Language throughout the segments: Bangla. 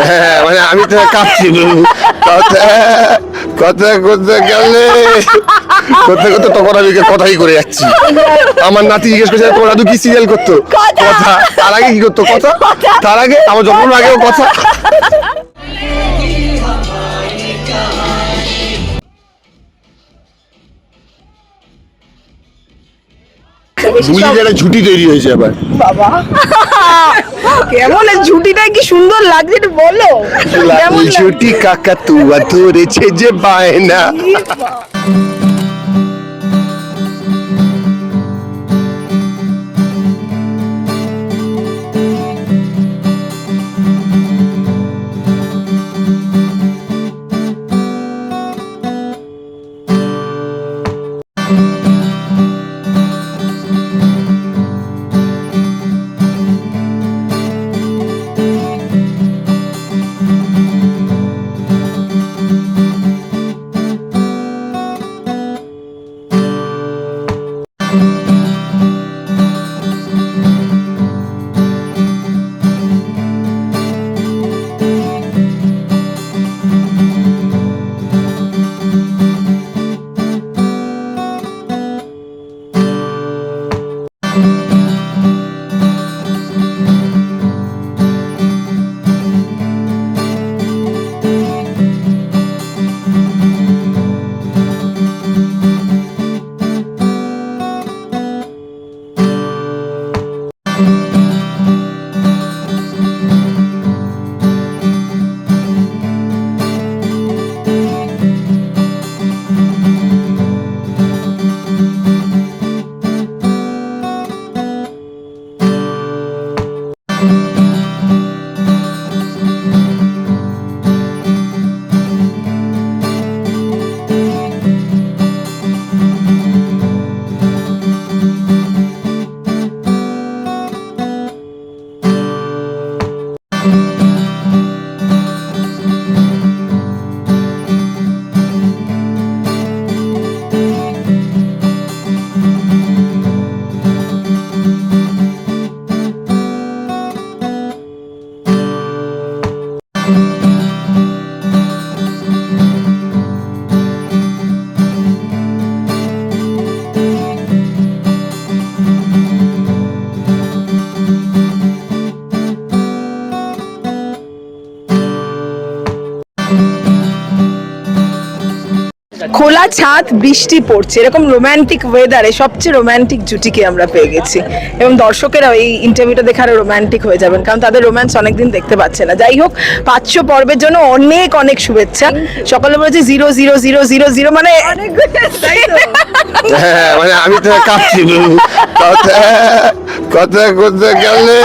হ্যাঁ মানে আমি তো কাঁপছি। কথা কথা করতে গেলে করতে করতে তখন আমি কথাই করে যাচ্ছি আমার নাতি জিজ্ঞেস করছে তোমার দাদু কি সিরিয়াল করতো কথা। কথা তার আগে কি করতো কথা তার আগে আমার জন্ম আগেও কথা বুঝলি একটা ঝুটি তৈরি হয়েছে আবার। বাবা। কেমন ঝুটিটা কি সুন্দর লাগছে একটু বলো। কেমন? ঝুটি কাকা তুয়া ধরেছে যে বায়না। খোলা ছাদ বৃষ্টি পড়ছে। এরকম রোমান্টিক ওয়েদারে সবচেয়ে রোমান্টিক জুটিকে আমরা পেয়ে গেছি। এবং দর্শকেরা এই ইন্টারভিউটা দেখে আরও রোমান্টিক হয়ে যাবেন কারণ তাদের রোম্যান্স অনেকদিন দেখতে পাচ্ছে না। যাই হোক পাঁচশো পর্বের জন্য অনেক অনেক শুভেচ্ছা। সকালে বলেছে zero zero zero zero zero মানে হ্যাঁ মানে আমি তো কাঁপছি কথা কথা করতে গেলে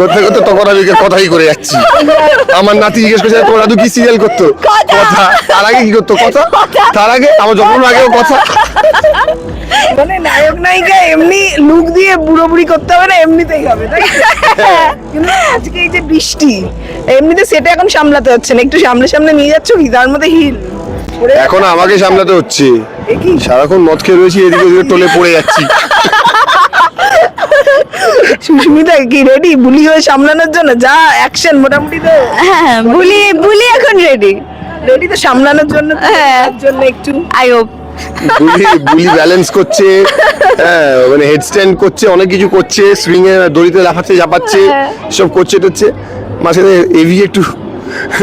করতে করতে তখন আমি কথাই করে যাচ্ছি। আমার নাতি জিজ্ঞেস করছে তোমার দাদু কি সিরিয়াল করতো? কথা। কথা। তার আগে কি করতো? কথা? তার আগে আমার জন্ম আগেও কথা। মানে নায়ক নায়িকা এমনি লুক দিয়ে বুড়ো বুড়ি করতে হবে না এমনিতেই হবে তাই কিন্তু আজকে এই যে বৃষ্টি এমনিতে সেটা এখন সামলাতে হচ্ছে না একটু সামনে সামনে নিয়ে যাচ্ছ কি? তার মধ্যে হিল। এখন আমাকে সামলাতে হচ্ছে। এ কি? সারাক্ষণ মদ খেয়ে রয়েছি এদিকে ওদিকে টলে পড়ে যাচ্ছি। সুস্মিতা কি রেডি বুলি হয়ে সামলানোর জন্য যা অ্যাকশন মোটামুটি তো। হ্যাঁ বুলি বুলি এখন রেডি রেডি তো সামলানোর জন্য হ্যাঁ। জন্য একটু। আই হোপ বুলি বুলি ব্যালেন্স করছে হ্যাঁ মানে হেডস্ট্যান্ড করছে অনেক কিছু করছে সুইং এ দড়িতে লাফাচ্ছে ঝাপাচ্ছে সব করছে টচ্ছে মাঝখানে এভি একটু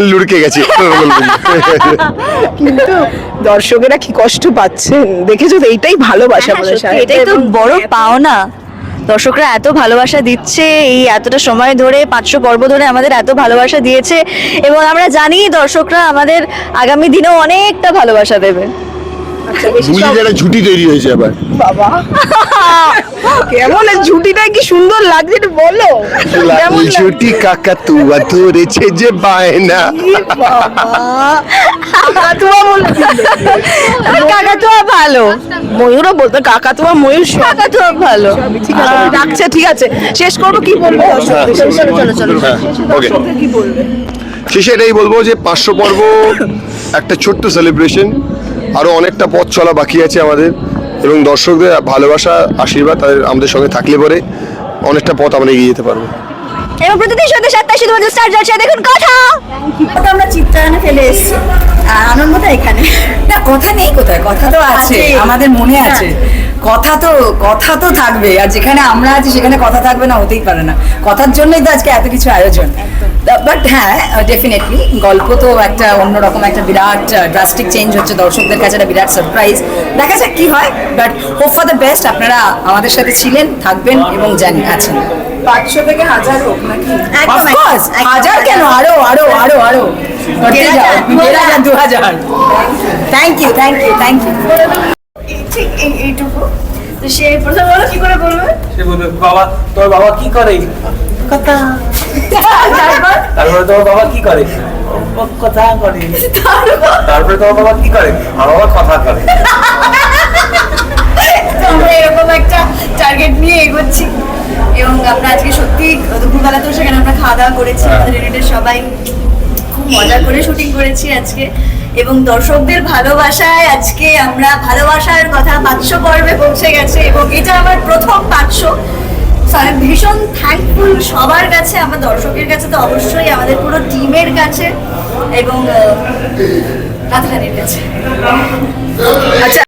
লুড়কে গেছে কিন্তু দর্শকেরা কি কষ্ট পাচ্ছেন? দেখেছ তো এইটাই ভালোবাসা হ্যাঁ, এটাই তো বড় পাওনা। দর্শকরা এত ভালোবাসা দিচ্ছে এই এতটা সময় ধরে পাঁচশো পর্ব ধরে আমাদের এত ভালোবাসা দিয়েছে এবং আমরা জানি দর্শকরা আমাদের আগামী দিনেও অনেকটা ভালোবাসা দেবে। আচ্ছা, একটা ঝুটি তৈরি হয়েছে আবার। বাবা। কেমন ঝুটিটা কি সুন্দর লাগছে একটু বলো। কেমন ঝুটি কাকা তুয়া ধরেছে যে বায়না। ই বাবা। কাকাতুয়া কাকাতুয়া ভালো। ময়ূরও বলতো কাকাতুয়া ময়ূর কাকাতুয়া ভালো। ঠিক ঠিক আছে। শেষ করব কি বলব? চলো চলো চলো। হ্যাঁ ওকে। কি বলবে? শেষে এটাই বলব যে পাঁচশো পর্ব একটা ছোট্ট সেলিব্রেশন আরও অনেকটা পথ চলা বাকি আছে আমাদের। এবং দর্শকদের ভালোবাসা আশীর্বাদ তাদের আমাদের সঙ্গে থাকলে পরে অনেকটা পথ আমরা এগিয়ে যেতে পারব। এবং প্রতিদিন সন্ধ্যে সাতটায় শুধুমাত্র স্টার জলসায় দেখুন কথা। তো আমরা চিত্রায়নে ফেলে এসেছি। আর আনন্দটা এখানে। না কথা নেই কোথায়? কথা তো আছে আছে। আমাদের মনে আছে। কথা তো কথা তো থাকবে। আর যেখানে আমরা আছি সেখানে কথা থাকবে না হতেই পারে না। কথার জন্যই তো আজকে এত কিছু আয়োজন। বাট হ্যাঁ ডেফিনেটলি গল্প তো একটা অন্যরকম একটা বিরাট ড্রাস্টিক চেঞ্জ হচ্ছে। দর্শকদের কাছে একটা বিরাট সারপ্রাইজ দেখা যাক কি হয় but hope for the best আপনারা আমাদের সাথে ছিলেন থাকবেন এবং জানি আছেন। পাঁচশো থেকে হাজার হোক নাকি? হাজার কেন? আরও আরও আরও আরও। দু হাজার। Thank you thank you thank you ঠিক এইটুকু। তো সে প্রথম বলো কি করে বলবে? সে বলবে বাবা তোর বাবা কি করে? তারপর? তারপরে তোমার বাবা কি করে? কথা করে তারপরে? তোমার বাবা কি করে? আমার বাবা কথা করে তো আমরা এরকম একটা টার্গেট নিয়ে এগোচ্ছি। আমরা আজকে সত্যি দুপুরবেলা তো সেখানে আমরা খাওয়া দাওয়া করেছি আমাদের ইউনিটের সবাই খুব মজা করে শুটিং করেছি আজকে। এবং দর্শকদের ভালোবাসায় আজকে আমরা ভালোবাসার কথা পাঁচশো পর্বে পৌঁছে গেছে এবং এটা আমার প্রথম পাঁচশো। আমি ভীষণ থ্যাঙ্কফুল সবার কাছে আমার দর্শকের কাছে তো অবশ্যই আমাদের পুরো টিমের কাছে এবং রাধারানীর কাছে। আচ্ছা